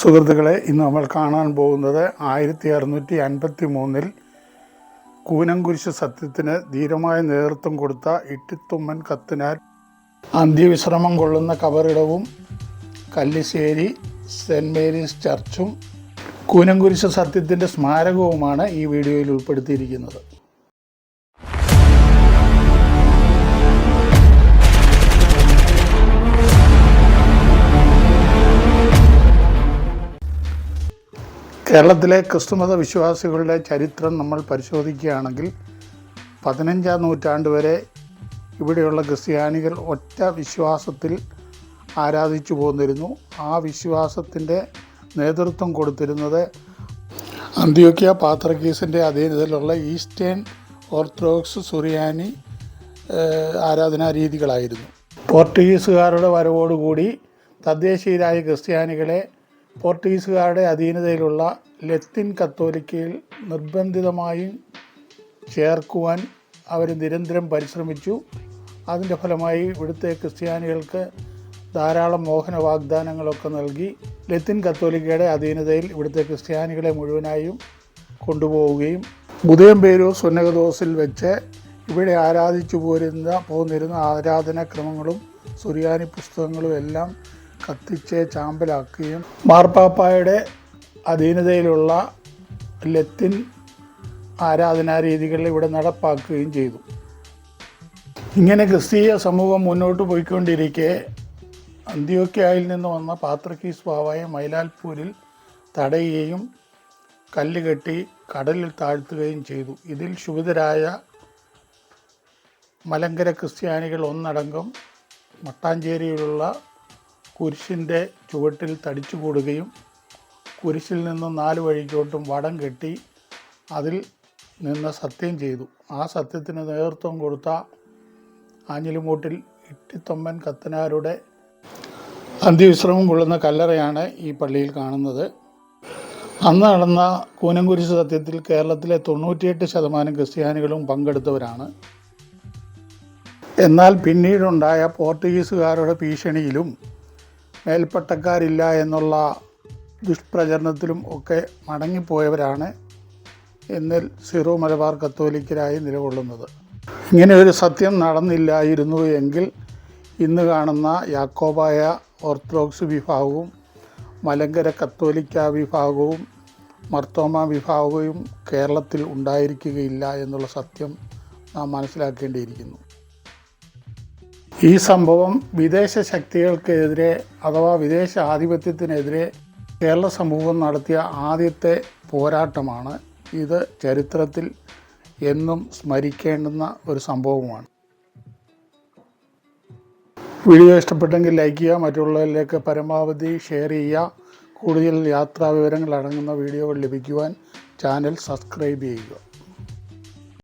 സുഹൃത്തുക്കളെ ഇന്ന് നമ്മൾ കാണാൻ പോകുന്നത് ആയിരത്തി അറുന്നൂറ്റി അൻപത്തി മൂന്നിൽ കൂനംകുരിശ് സത്യത്തിന് ധീരമായ നേതൃത്വം കൊടുത്ത ഇട്ടിത്തുമ്മൻ കത്തിനാൽ അന്ത്യവിശ്രമം കൊള്ളുന്ന കബറിടവും കല്ലിശ്ശേരി സെന്റ് മേരീസ് ചർച്ചും കൂനംകുരിശ് സത്യത്തിന്റെ സ്മാരകവുമാണ് ഈ വീഡിയോയിൽ ഉൾപ്പെടുത്തിയിരിക്കുന്നത്. കേരളത്തിലെ ക്രിസ്തുമത വിശ്വാസികളുടെ ചരിത്രം നമ്മൾ പരിശോധിക്കുകയാണെങ്കിൽ പതിനഞ്ചാം നൂറ്റാണ്ട് വരെ ഇവിടെയുള്ള ക്രിസ്ത്യാനികൾ ഒറ്റ വിശ്വാസത്തിൽ ആരാധിച്ചു പോന്നിരുന്നു. ആ വിശ്വാസത്തിന്റെ നേതൃത്വം കൊടുത്തിരുന്നത് അന്ത്യോക്യ പാത്രക്കീസിന്റെ അധീനതയിലുള്ള ഈസ്റ്റേൺ ഓർത്തഡോക്സ് സുറിയാനി ആരാധനാ രീതികളായിരുന്നു പോർട്ടുഗീസുകാരുടെ വരവോടുകൂടി തദ്ദേശീയരായ ക്രിസ്ത്യാനികളെ പോർട്ടുഗീസുകാരുടെ അധീനതയിലുള്ള ലത്തിൻ കത്തോലിക്കയിൽ നിർബന്ധിതമായും ചേർക്കുവാൻ അവർ നിരന്തരം പരിശ്രമിച്ചു. അതിന്റെ ഫലമായി ഇവിടുത്തെ ക്രിസ്ത്യാനികൾക്ക് ധാരാളം മോഹന വാഗ്ദാനങ്ങളൊക്കെ നൽകി ലത്തിൻ കത്തോലിക്കയുടെ അധീനതയിൽ ഇവിടുത്തെ ക്രിസ്ത്യാനികളെ മുഴുവനായും കൊണ്ടുപോവുകയും ഉദയംപേരൂർ സുന്നകദോസിൽ വെച്ച് ഇവിടെ ആരാധിച്ചു പോരുന്ന പോന്നിരുന്ന ആരാധനാക്രമങ്ങളും സുറിയാനി പുസ്തകങ്ങളും എല്ലാം കത്തിച്ച് ചാമ്പലാക്കുകയും മാർപ്പാപ്പായുടെ അധീനതയിലുള്ള ലത്തിൻ ആരാധനാ രീതികൾ ഇവിടെ നടപ്പാക്കുകയും ചെയ്തു. ഇങ്ങനെ ക്രിസ്തീയ സമൂഹം മുന്നോട്ട് പോയിക്കൊണ്ടിരിക്കെ അന്ത്യോക്യായിൽ നിന്ന് വന്ന പാത്രക്കീസ് ബാവായ മൈലാൽപൂരിൽ തടയുകയും കല്ല് കെട്ടി കടലിൽ താഴ്ത്തുകയും ചെയ്തു. ഇതിൽ ശുഭിതരായ മലങ്കര ക്രിസ്ത്യാനികൾ ഒന്നടങ്കം മട്ടാഞ്ചേരിയിലുള്ള കുരിശിന്റെ ചുവട്ടിൽ തടിച്ചു കൂടുകയും കുരിശിൽ നിന്ന് നാല് വഴിക്കോട്ടും വടം കെട്ടി അതിൽ നിന്ന് സത്യം ചെയ്തു. ആ സത്യത്തിന് നേതൃത്വം കൊടുത്ത ആഞ്ഞിലിമൂട്ടിൽ ഇട്ടിത്തൊമ്മൻ കത്തനാരുടെ അന്ത്യവിശ്രമം കൊള്ളുന്ന കല്ലറയാണ് ഈ പള്ളിയിൽ കാണുന്നത്. അന്ന് നടന്ന കൂനംകുരിശ് സത്യത്തിൽ കേരളത്തിലെ തൊണ്ണൂറ്റിയെട്ട് ശതമാനം ക്രിസ്ത്യാനികളും പങ്കെടുത്തവരാണ്. എന്നാൽ പിന്നീടുണ്ടായ പോർട്ടുഗീസുകാരുടെ ഭീഷണിയിലും മേൽപ്പട്ടക്കാരില്ല എന്നുള്ള ദുഷ്പ്രചരണത്തിലും ഒക്കെ മടങ്ങിപ്പോയവരാണ് എന്നിൽ സിറോ മലബാർ കത്തോലിക്കരായി നിലകൊള്ളുന്നത്. ഇങ്ങനെ ഒരു സത്യം നടന്നില്ലായിരുന്നു എങ്കിൽ ഇന്ന് കാണുന്ന യാക്കോബായ ഓർത്തഡോക്സ് വിഭാഗവും മലങ്കര കത്തോലിക്ക വിഭാഗവും മർത്തോമ വിഭാഗവും കേരളത്തിൽ ഉണ്ടായിരിക്കുകയില്ല എന്നുള്ള സത്യം നാം മനസ്സിലാക്കേണ്ടിയിരിക്കുന്നു. ഈ സംഭവം വിദേശ ശക്തികൾക്കെതിരെ അഥവാ വിദേശ ആധിപത്യത്തിനെതിരെ കേരള സമൂഹം നടത്തിയ ആദ്യത്തെ പോരാട്ടമാണ് ഇത് ചരിത്രത്തിൽ എന്നും സ്മരിക്കേണ്ടുന്ന ഒരു സംഭവമാണ്. വീഡിയോ ഇഷ്ടപ്പെട്ടെങ്കിൽ ലൈക്ക് ചെയ്യുക മറ്റുള്ളവരിലേക്ക് പരമാവധി ഷെയർ ചെയ്യുക. കൂടുതൽ യാത്രാ വിവരങ്ങൾ അടങ്ങുന്ന വീഡിയോകൾ ലഭിക്കുവാൻ ചാനൽ സബ്സ്ക്രൈബ് ചെയ്യുക.